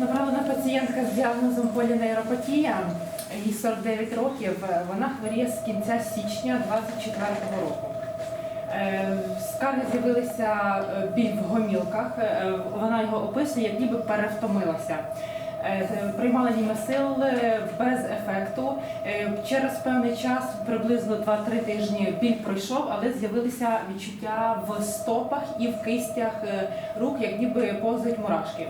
Направлена пацієнтка з діагнозом полінейропатія, їй 49 років. Вона хворіє з кінця січня 24-го року. Е, Скарги з'явилися е, біль в гомілках. Е, Вона його описує, як ніби перевтомилася. Е, Приймала німесил е, без ефекту. Е, Через певний час, приблизно 2-3 тижні, біль пройшов, але з'явилися відчуття в стопах і в кистях рук, як ніби повзають мурашки.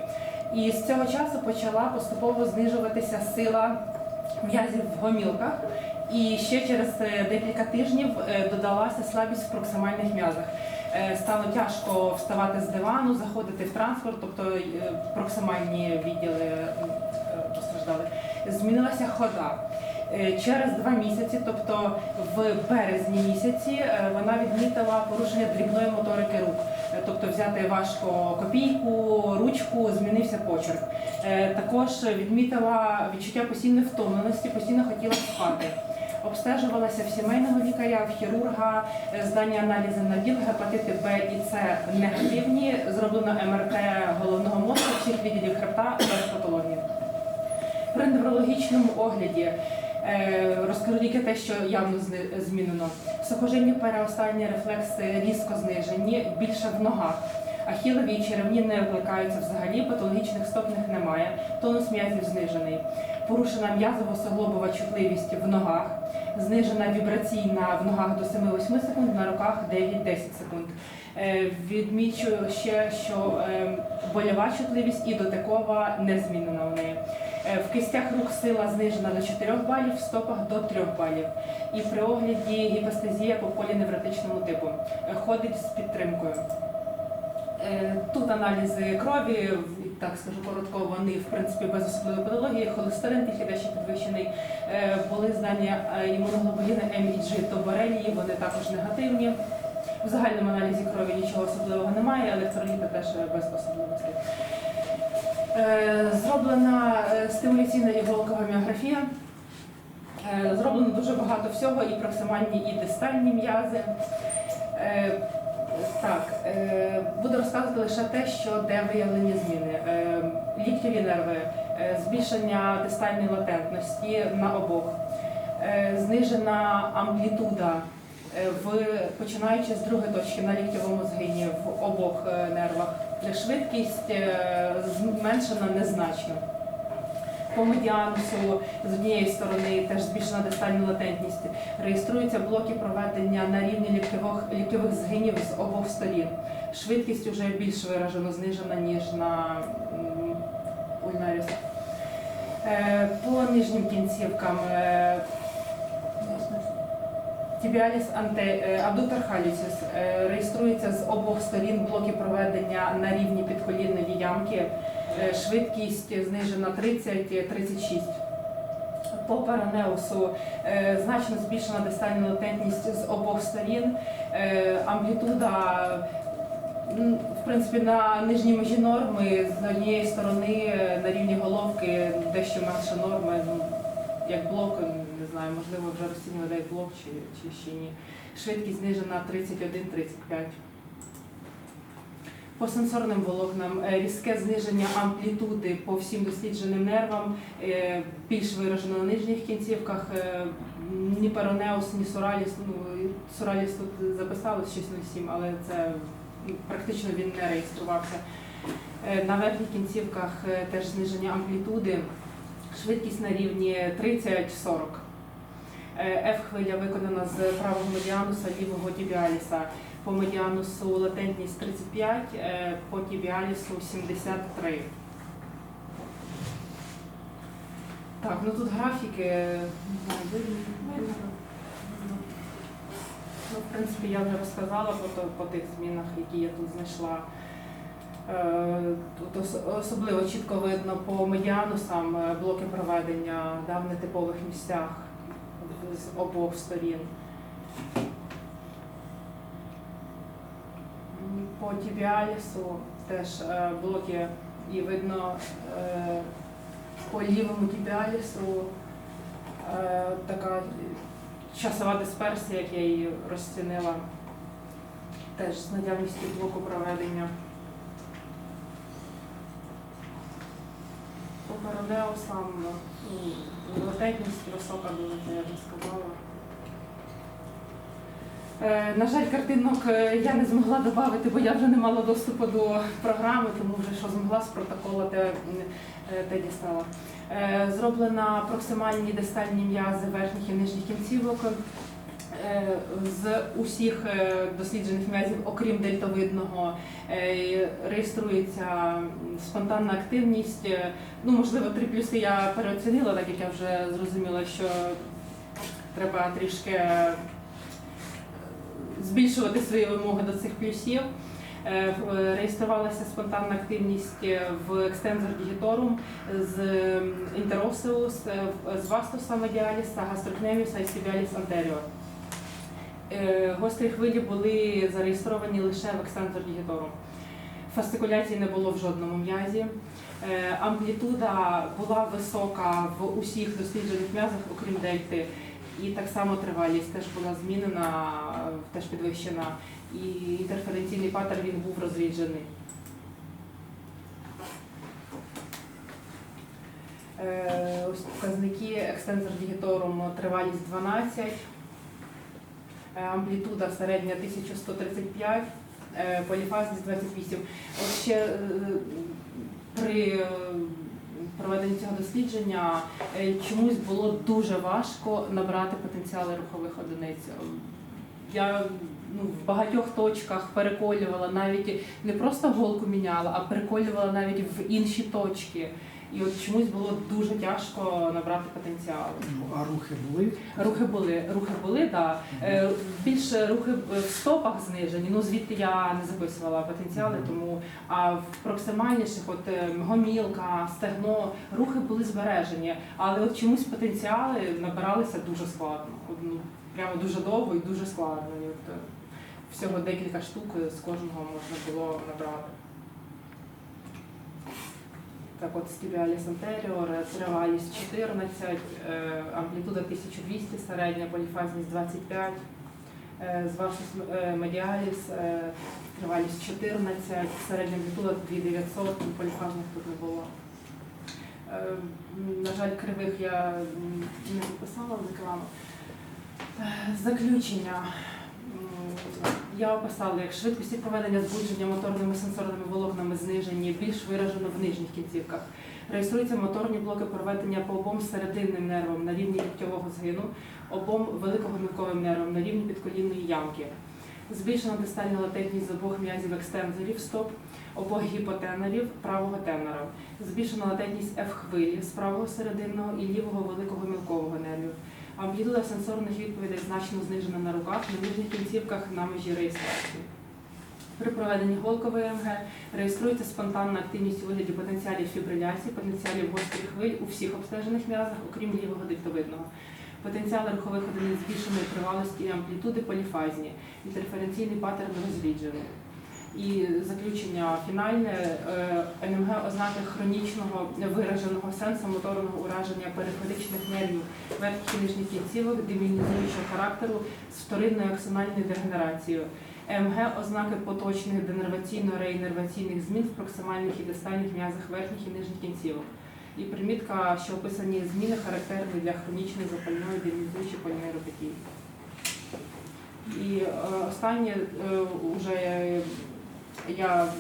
І з цього часу почала поступово знижуватися сила м'язів в гомілках. І ще через декілька тижнів додалася слабість в проксимальних м'язах. Е, Стало тяжко вставати з дивану, заходити в транспорт, тобто е, проксимальні відділи е, постраждали. Змінилася хода. Через два місяці, тобто в березні місяці, вона відмітила порушення дрібної моторики рук. Тобто взяти важко копійку, ручку, змінився почерк. Також відмітила відчуття постійної втомленості, постійно хотіла спати. Обстежувалася в сімейного лікаря, в хірурга, е, здані аналізи на ВІЛ, гепатити Б і С негативні. Зроблено МРТ головного мозку, всіх відділів хребта без патології. При неврологічному огляді е, розкажу тільки те, що явно змінено. Сухожильні переостанні рефлекси різко знижені, більше в ногах. Ахілові і черевні не викликаються взагалі, патологічних стопних немає, тонус м'язів знижений. Порушена м'язово-суглобова чутливість в ногах, знижена вібраційна в ногах до 7-8 секунд, на руках 9-10 секунд. Е, Відмічую ще, що е, больова чутливість і дотикова не змінена у неї. Е, В кистях рук сила знижена до 4 балів, в стопах до 3 балів. І при огляді гіпестезія по поліневротичному типу. Ходить з підтримкою. Тут аналізи крові, в- так скажу коротко, вони в принципі без особливої патології, холестерин тільки дещо підвищений. Е, Були здані е, імуноглобуліни МІГ до борелії, вони також негативні. В загальному аналізі крові нічого особливого немає, електроліти теж е, без особливостей. Зроблена стимуляційна іголкова міографія. Зроблено дуже багато всього, і проксимальні, і дистальні м'язи. Так, е, буду розказувати лише те, що де виявлені зміни. Е, Ліктєві нерви, е, збільшення дистальної латентності на обох, знижена амплітуда в починаючи з другої точки на ліктєвому згині в обох нервах. Швидкість зменшена незначно. По медіанусу з однієї сторони теж збільшена дистальна латентність. Реєструються блоки проведення на рівні ліктьових, ліктьових згинів з обох сторін. Швидкість вже більш виражено знижена, ніж на ульнаріс. Е, По нижнім кінцівкам е, Тібіаліс анте е, халюсіс реєструється з обох сторін блоки проведення на рівні підколінної ямки. Е, Швидкість знижена 30-36. По паранеусу е, значно збільшена дистальна латентність з обох сторін. Е, Амплітуда в принципі на нижній межі норми з однієї сторони е, на рівні головки дещо менше норми. Ну, як блок, не знаю, можливо, вже розцінювали як блок чи, чи ще ні. Швидкість знижена 31-35. По сенсорним волокнам е, різке зниження амплітуди по всім дослідженим нервам, е, більш виражено на нижніх кінцівках. е, Ні паронеус, ні сураліс. Ну, і сураліс тут записали 607, але це ну, практично він не реєструвався. На верхніх кінцівках теж зниження амплітуди, швидкість на рівні 30-40. Е, F-хвиля виконана з правого медіануса лівого тібіаліса. По медіанусу латентність 35, е, по тібіалісу 73. Так, ну тут графіки, видно. Ну, в принципі, я вже розказала по, по тих змінах, які я тут знайшла. Е, Тут особливо чітко видно по медіанусам е, блоки проведення да, в нетипових місцях з обох сторін. М, По тібіалісу теж е, блоки і видно е, по лівому тібіалісу е, така часова дисперсія, як я її розцінила, теж з наявністю блоку проведення. паралеус, там ну, латентність висока дуже, я б сказала. Е, На жаль, картинок е, я не змогла додати, бо я вже не мала доступу до програми, тому вже що змогла з протоколу те, е, те дістала. Зроблена проксимальні дистальні м'язи верхніх і нижніх кінцівок. З усіх досліджених м'язів, окрім дельтовидного, реєструється спонтанна активність. Ну, можливо, три плюси я переоцінила, так як я вже зрозуміла, що треба трішки збільшувати свої вимоги до цих плюсів. Е, Реєструвалася спонтанна активність е, в екстензор дігіторум з інтеросеус, з вастуса медіаліса, гастрокнеміуса і сібіаліс антеріор. Е, Гострі хвилі були зареєстровані лише в екстензор дігіторум. Фастикуляції не було в жодному м'язі. Е, Амплітуда була висока в усіх досліджених м'язах, окрім дельти. І так само тривалість теж була змінена, е, теж підвищена. І інтерференційний паттерн він був розріджений. Е, Ось показники екстензор дігіторум тривалість 12, е, амплітуда середня 1135, е, поліфазність 28. От ще при проведенні цього дослідження е, чомусь було дуже важко набрати потенціали рухових одиниць. Я ну, в багатьох точках переколювала навіть не просто голку міняла, а переколювала навіть в інші точки. І от чомусь було дуже тяжко набрати потенціал. Ну, а рухи були? Рухи були, рухи були, да. Е, Більше рухи в стопах знижені. Ну звідти я не записувала потенціали, Мгм. тому а в проксимальніших, от е, гомілка, стегно, рухи були збережені, але от чомусь потенціали набиралися дуже складно. Ну, прямо дуже довго і дуже складно. І от, е, всього декілька штук з кожного можна було набрати. Так от стібіаліс антеріор, тривалість 14, е, амплітуда 1200, середня поліфазність 25, е, з ваших медіаліс, е, тривалість 14, середня амплітуда 2900, поліфазних тут не було. Е, На жаль, кривих я не записала в рекламу. Е, Заключення. Я описала, як швидкості проведення збудження моторними сенсорними волокнами знижені, більш виражено в нижніх кінцівках. Реєструються моторні блоки проведення по обом серединним нервам на рівні ліктьового згину, обом великогомілковим нервам на рівні підколінної ямки. Збільшена дистальна латентність обох м'язів екстензорів стоп, обох гіпотенерів правого тенора. Збільшена латентність F-хвилі з правого серединного і лівого великого мілкового нервів. Амплітуда сенсорних відповідей значно знижена на руках, на нижніх кінцівках на межі реєстрації. При проведенні голкової МГ реєструється спонтанна активність у вигляді потенціалів фібриляції, потенціалів гострих хвиль у всіх обстежених м'язах, окрім лівого дельтовидного. Потенціали рухових одиниць збільшеної тривалості і амплітуди поліфазні, інтерференційний паттерн розріджений. І заключення фінальне е, НМГ ознаки хронічного вираженого сенсомоторного ураження периферичних нервів верхніх нижніх кінцівок демінізуючого характеру з вторинною аксональною дегенерацією. МГ ознаки поточних денерваційно-реінерваційних змін в проксимальних і дистальних м'язах верхніх і нижніх кінцівок. І примітка, що описані зміни характерні для хронічної запальної демінізуючої полінейропатії. І е, останнє е, уже я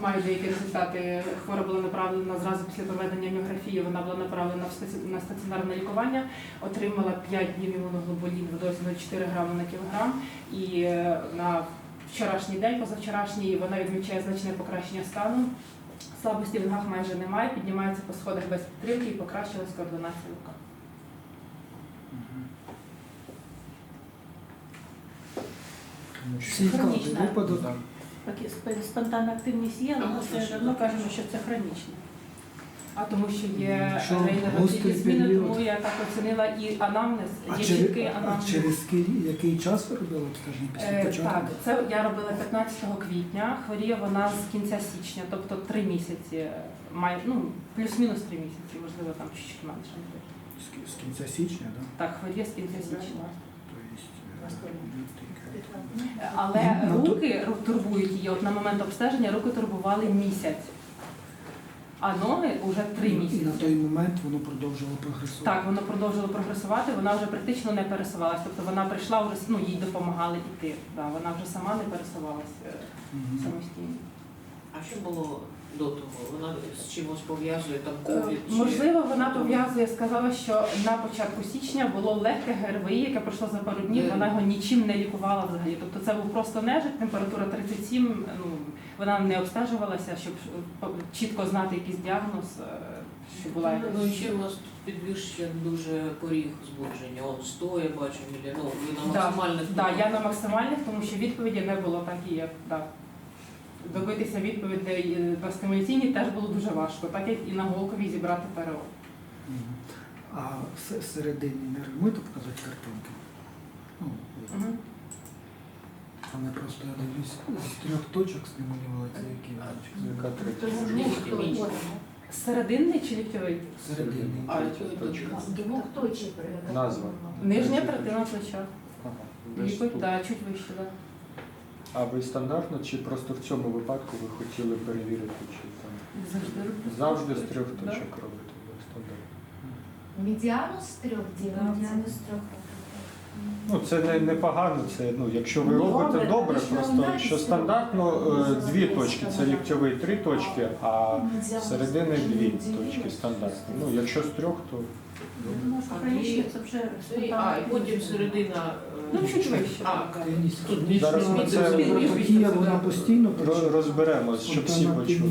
маю деякі результати. Хвора була направлена зразу після проведення міографії. Вона була направлена на стаціонарне лікування, отримала 5 днів імуноглобулін в дозі 0,4 грами на кілограм. І е, на вчорашній день, позавчорашній, вона відмічає значне покращення стану. Слабості в ногах майже немає, піднімається по сходах без підтримки і покращилась координація рука. Хронічна. Спонтанна активність є, але ми все одно кажемо, що це хронічно. А тому що є Що зміни, період? тому я так оцінила і анамнез, А, є через, чіткий а анамнез. через ки- який час ви робили обстеження після Е, початку? Так, це я робила 15 квітня. Хворіє вона з кінця січня, тобто три місяці, має ну плюс-мінус три місяці, можливо, там чуть-чуть менше. З, з кінця січня, так? Так, хворіє з кінця січня. Тобто, е, лютий. Але Ну, руки турбують її. От на момент обстеження руки турбували місяць. а ноги вже три місяці. І на той момент воно продовжувало прогресувати. Так, воно продовжило прогресувати, вона вже практично не пересувалася. Тобто вона прийшла вже ну, їй допомагали йти. Да, вона вже сама не пересувалася е, Мгм. самостійно. А що було до того? Вона з чимось пов'язує там Е, ковід? чи- Можливо, вона пов'язує, сказала, що на початку січня було легке ГРВІ, яке пройшло за пару днів, Е. вона його нічим не лікувала взагалі. Тобто це був просто нежить, температура 37, ну, вона не обстежувалася, щоб е, чітко знати якийсь діагноз, е, що була якась. Ну ще у вас тут підвищений дуже поріг збудження. Он стоя, бачу, мілі. Ну, ви на Да, максимальних Да, я на максимальних, тому що відповіді не було так і як. Да. Добитися відповідей е, на стимуляційній теж було дуже важко, так як і на голковій зібрати ПРО. А с- всередині не можете показати картинки? Ну. Вони просто я дивлюсь з трьох точок стимулювали це які Яка третя? Серединний чи ліктьовий? всередині. А, точка. Двух точек. Назва. Нижня третина плеча. Ага. Десь Лікоть, тут. да, чуть вище, да. А ви стандартно чи просто в цьому випадку ви хотіли перевірити, чи там Завжди роблю. завжди з трьох Да. точок робите ви стандартно? Медианус трех делаете? Медіанус трьох. Ну це не, не погано, це ну якщо ви Ну, робите добре, добре, але просто нам що стандартно е, дві точки, це ліктьовий три точки, а середини дві точки стандартно. Ну якщо з трьох, то Ну, це вже А, і потім середина. е, Ну, чуть вище. А, Тут хронічна Зараз ми це- нейропатія, вона постійно ро- розберемось, щоб всі почули.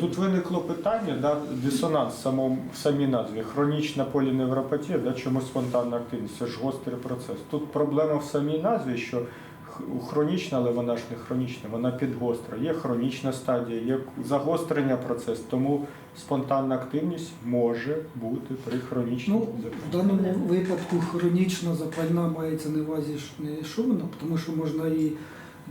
Тут виникло питання, да, дисонанс в, самому, в самій назві. Хронічна поліневропатія, да, чому спонтанна активність? Це ж гострий процес. Тут проблема в самій назві, що хронічна, але вона ж не хронічна, вона підгостра. Є хронічна стадія, є загострення процесу. Тому спонтанна активність може бути при хронічній Ну, в даному випадку хронічна запальна мається на увазі не що вона, тому що можна і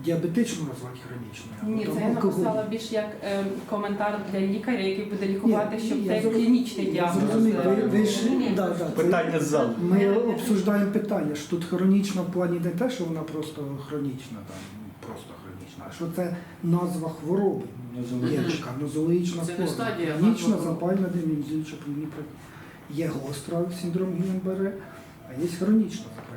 діабетично назвати хронічною. Ні, це я написала більш як е, коментар для лікаря, який буде лікувати, Ні, щоб я це зрозумів. клінічний Я діагноз. зрозумів, ви, ви ж Ні, да, да, це- Питання з залу. Ми обсуждаємо питання, що тут хронічна в плані не те, що вона просто хронічна, там, просто хронічна, а що це назва хвороби. Є така нозологічна Це не форма. стадія, а Хронічна назва хвороби. запальна поліневропатія. Є гостра синдром Гіленбере, а є хронічна запальна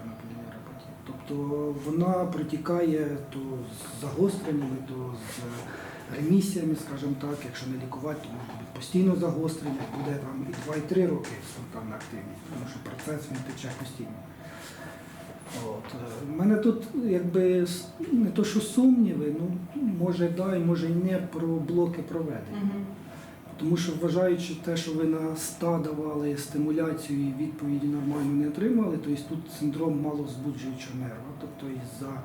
Тобто вона протікає то з загостреннями, то з ремісіями, скажімо так, якщо не лікувати, то може бути постійно загострення, буде там і 2, і 3 роки спонтанна активність, тому що процес він тече постійно. От. е, в мене тут якби не то, що сумніви, ну може да, і може і не про блоки проведення. Тому що вважаючи те, що ви на ста давали стимуляцію і відповіді нормально не отримали, то тут синдром малозбуджуючого нерва, тобто із-за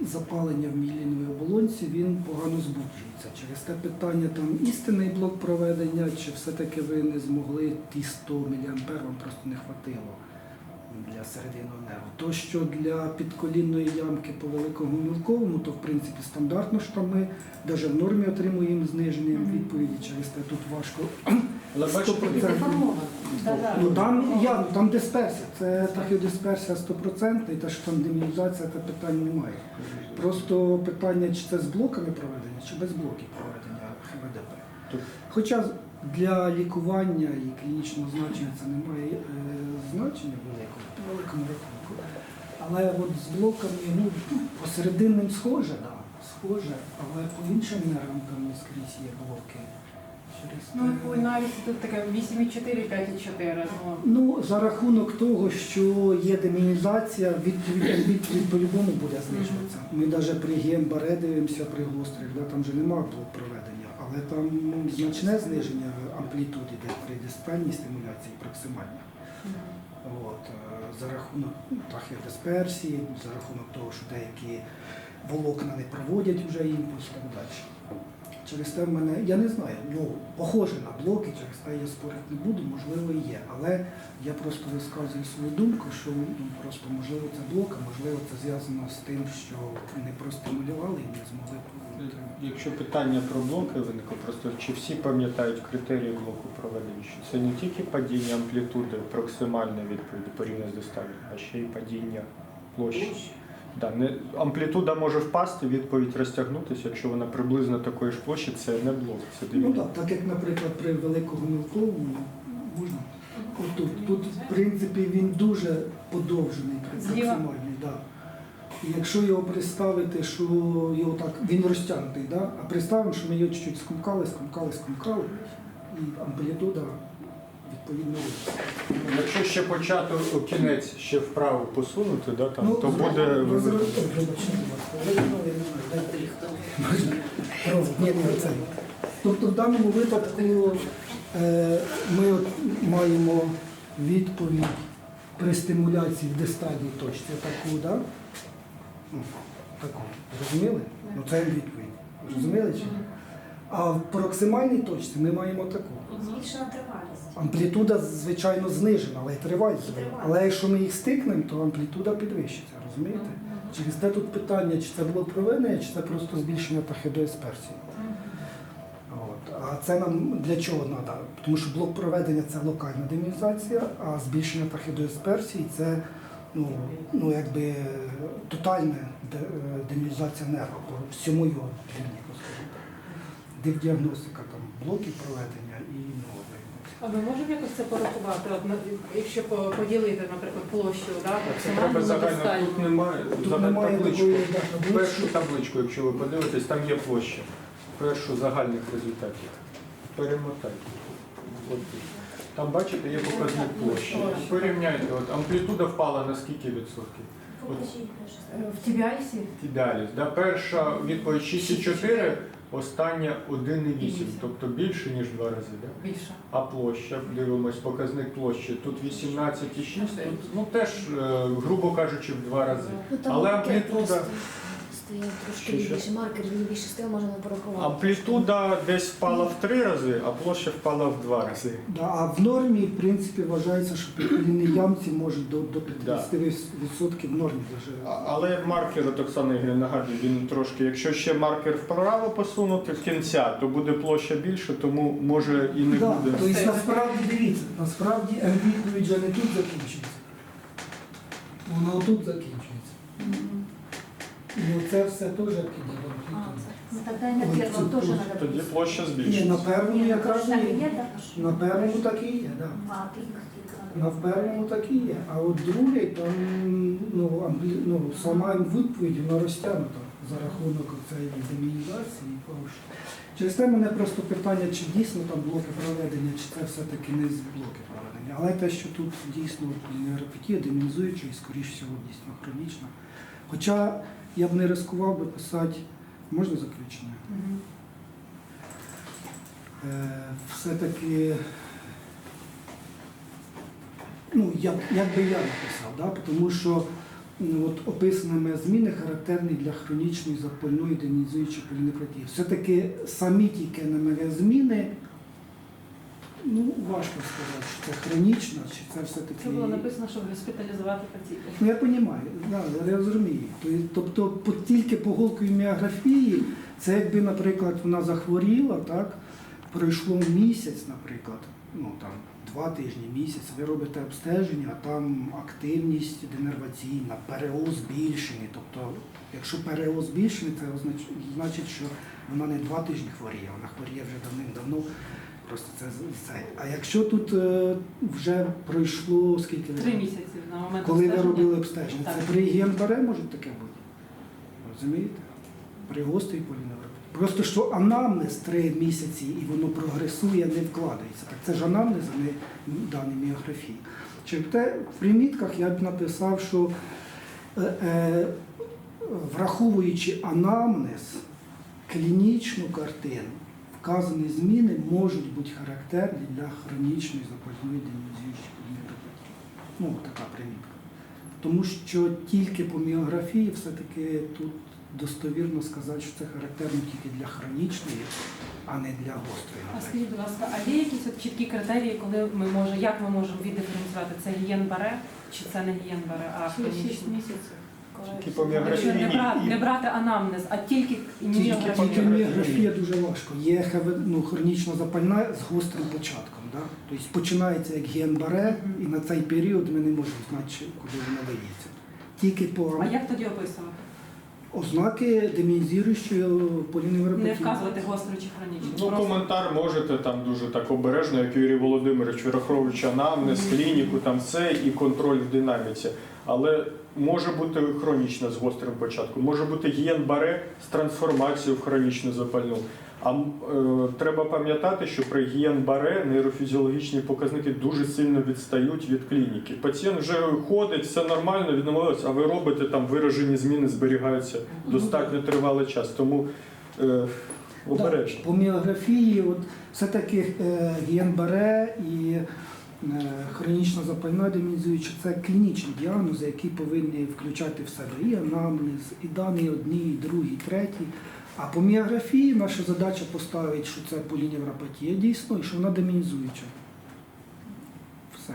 запалення в міліновій оболонці він погано збуджується. Через те питання там істинний блок проведення, чи все-таки ви не змогли ті 100 мА, вам просто не хватило для серединного нерву. То, що для підколінної ямки по великому мілковому, то в принципі стандартно що ми навіть в нормі отримуємо зниження відповіді, через те тут важко. Але бачите, 100%. Деформовано. Ну там явно, там дисперсія. Це тахіодисперсія 100%, і те, що там демілізація, це питань немає. Просто питання, чи це з блоками проведення, чи без блоків проведення ХВДП. Хоча для лікування і клінічного значення це не має е, значення великого, по великому рахунку. Але от з блоками, ну, посерединним схоже, да, схоже, але по іншим нервам там не скрізь є блоки. Через Ну, те- і навіть тут таке 8,4, 5,4. Ну, Ну, за рахунок того, що є демінізація, відповідь, відповідь по-любому буде знижуватися. Ми навіть при ГМБР дивимося при гострих, да, там вже немає блок проведення, але там ну, значне зниження амплітуди йде при диспальній стимуляції проксимальній. От, е, за рахунок ну, тахіодисперсії, за рахунок того, що деякі волокна не проводять вже імпульс і так далі. Через те в мене, я не знаю, ну, похоже на блоки, через те я спорити не буду, можливо, і є. Але я просто висказую свою думку, що ну, просто можливо це блок, а можливо це зв'язано з тим, що не простимулювали і не змогли. Якщо питання про блоки виникло, просто чи всі пам'ятають критерії блоку проведення, що це не тільки падіння амплітуди, проксимальної відповіді порівняно з дистальною, а ще й падіння площі. Да, не, амплітуда може впасти, відповідь розтягнутися, якщо вона приблизно такої ж площі, це не блок, це Ну так, так як, наприклад, при великому великогомілковому можна. Отут, тут, в принципі, він дуже подовжений проксимальний, да. Якщо його представити, що його так, він розтягнутий, да? а представимо, що ми його чуть-чуть скумкали, скумкали, скумкали, і амплітуда відповідно. Якщо ще почати кінець ще вправо посунути, да, там, то Ну, буде ні, ні, це. Тобто в даному випадку е, ми от маємо відповідь при стимуляції в дистальній точці таку, да? Ну, таку. Зрозуміли? Ну це відповідь. Зрозуміли чи? ні? А в проксимальній точці ми маємо таку. Збільшена тривалість. Амплітуда, звичайно, знижена, але й тривалість. зменшена. Але якщо ми їх стикнемо, то амплітуда підвищиться, розумієте? Через те тут питання, чи це було проведення, чи це просто збільшення тахідоесперсії. От. А це нам для чого треба? Тому що блок проведення це локальна демінізація, а збільшення тахідоесперсії це ну, ну, якби тотальна е, демінізація нерва по всьому його лінійку, скажімо так. Дивдіагностика там блоків проведення і нової. А ми можемо якось це порахувати? От, якщо поділити, наприклад, площу, да, Це треба загально. Тут немає Тут загальну немає табличку. такої. Першу табличку, якщо ви подивитесь, там є площа. Першу загальних результатів. Перемотайте. От. Там бачите, є показник площі. Порівняйте, от амплітуда впала на скільки відсотків? От Е, В Тібіальсі? ідеалість. Да? Перша відповідь 6,4, остання 1,8, тобто більше, ніж два рази. Да? Більше. А площа, дивимось, показник площі. Тут 18,6, тут ну, теж, е, грубо кажучи, в два рази. Ну, Але амплітуда- Стояв трошки Що, що? лівіше, маркер лівіше стояв, можна порахувати. Амплітуда десь впала в три рази, а площа впала в два рази. Да, а в нормі, в принципі, вважається, що при колінній ямці може до, до 50% в нормі даже. А- Але маркер, от Оксана Ігорівна нагадує, він трошки, якщо ще маркер вправо посунути в кінця, то буде площа більше, тому може і не Да, буде. тобто насправді дивіться, насправді відповідь не тут закінчується. Вона отут закінчується. І оце все теж піде до. Ну тогда и на первом тоже надо Тоді быть. площа Ні, збільшиться. на першому якраз Так и ні. На першому так і є, так. А, ты их На першому так і є. А от другий, там ну, амплі... ну, сама відповідь вона розтягнута за рахунок цієї демінізації і. Через те мене просто питання, чи дійсно там блоки проведення, чи це все-таки не з блоки проведення. Але те, що тут дійсно нейропатія демінізуюча і, скоріш всього, дійсно хронічна. Хоча я б не ризикував би писати, можна заключення? Мгм. Е, все-таки, ну, як, як би я написав, да? тому що ну, от описаними зміни характерні для хронічної запальної денізуючої полінепратії. Все-таки самі тільки НМР зміни, ну, важко сказати, чи це хронічно, чи це все-таки. Це було написано, щоб госпіталізувати пацієнтів. Ну, я розумію, да, я розумію. Тобто по- тільки по голковій міографії, це якби, наприклад, вона захворіла, так, пройшло місяць, наприклад, ну там два тижні, місяць, ви робите обстеження, а там активність денерваційна, ПРО збільшені. Тобто, якщо ПРО збільшений, це значить, що вона не два тижні хворіє, вона хворіє вже давним-давно. Просто це це. А якщо тут е, вже пройшло скільки Три місяці на момент коли ви обстеження. робили обстеження, Так. це при ГМБР може таке бути. Розумієте? При гострій поліневропатії. Просто що анамнез три місяці і воно прогресує, не вкладається. Так це ж анамнез, а не дані міографії. Через те в примітках я б написав, що е, е, враховуючи анамнез, клінічну картину, вказані зміни можуть бути характерні для хронічної запальної демізуючої поліневропатії. Ну, така примітка. Тому що тільки по міографії все-таки тут достовірно сказати, що це характерно тільки для хронічної, а не для гострої. А скажіть, будь ласка, а є якісь от чіткі критерії, коли ми можемо, як ми можемо віддиференціювати? Це гієн-баре чи це не гієн-баре, а Шість- Шість хронічний? місяців. Тільки по Якщо не брати, не брати анамнез, а тільки Тільки, тільки міографія дуже важко. Є ХВ, ну, хронічно запальна з гострим початком. Да? Тобто починається як ген баре, і на цей період ми не можемо знати, куди вона дається. тільки по А як тоді описувати? Ознаки демінізуючої Не вказувати гостру чи хронічну. Ну, коментар можете там дуже так обережно, як Юрій Володимирович, враховуючи анамнез, клініку, там все і контроль в динаміці. Але може бути хронічна з гострим початком, може бути гієн-баре з трансформацією в хронічну запальну. А е, треба пам'ятати, що при гієн-баре нейрофізіологічні показники дуже сильно відстають від клініки. Пацієнт вже ходить, все нормально, відновилось, а ви робите там виражені зміни, зберігаються достатньо тривалий час. Тому е, обережно. По міографії, от все-таки е, Гієн-Баре і е, хронічна запальна демінізуюча це клінічні діагнози, які повинні включати в себе і анамнез, і дані одні, і другі, і треті. А по міографії наша задача поставити, що це поліневропатія дійсно і що вона демінізуюча. Все.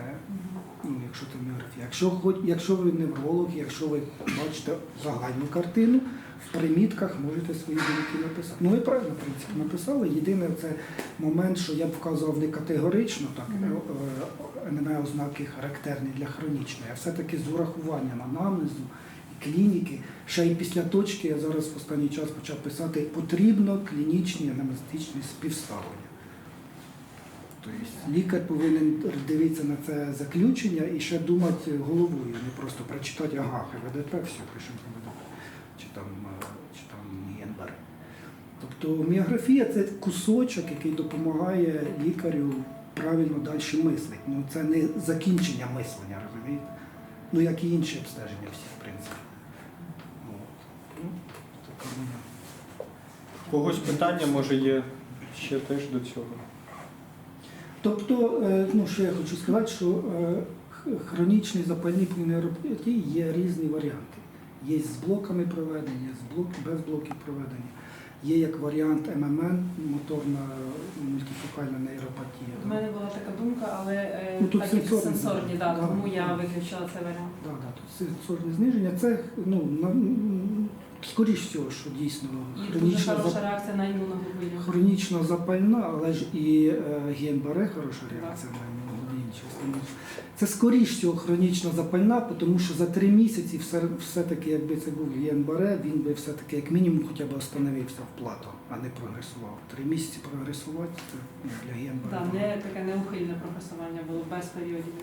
Ну, якщо це міографія. Якщо, хоч, якщо ви невролог, якщо ви бачите загальну картину, в примітках можете свої думки написати. Ну, ви правильно, в принципі, написали. Єдине це момент, що я б вказував не категорично, так, е, е, немає ознаки характерні для хронічної, а все-таки з урахуванням анамнезу клініки. Ще й після точки я зараз в останній час почав писати потрібно клінічні анамнестичні співставлення. Тобто лікар повинен дивитися на це заключення і ще думати головою, не просто прочитати, ага, ХВДП, все, пишемо ХВДП, чи там, е, чи там ГНБР. Тобто міографія це кусочок, який допомагає лікарю правильно далі мислити. Ну, це не закінчення мислення, розумієте? Ну, як і інші обстеження всі, в принципі. Когось питання може є ще теж до цього. Тобто, е, ну що я хочу сказати, що е, х- хронічний є різні варіанти. Є з блоками проведення, з блок, без блоків проведення. Є як варіант ММН, моторна мультифокальна нейропатія. У мене була така думка, але е, Ну, тут так сенсорні, сенсорні, да, да. тому я виключила цей варіант. Да, да, тут сенсорне зниження. Це ну, скоріш всього, що дійсно І дуже хронічна, хороша зап... реакція на імуноглобулін. хронічна запальна, але ж і е, гієн-баре хороша реакція на імуноглобулін. Це скоріш всього хронічна запальна, тому що за три місяці все, все-таки, якби це був гієн-баре, він би все-таки як мінімум хоча б остановився в плато, а не прогресував. Три місяці прогресувати це ну, для гієн-баре. Да, не таке неухильне прогресування було без періодів.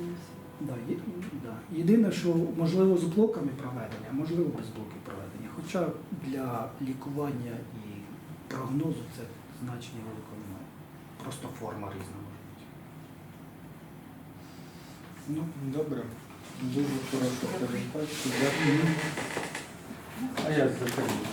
Да, є, да. Єдине, що можливо з блоками проведення, можливо без блоків проведення. Хоча для лікування і прогнозу це значення великого немає. Просто форма різна може бути. Ну, Добре. Дуже хороша презентація. Дякую. А я закінчу.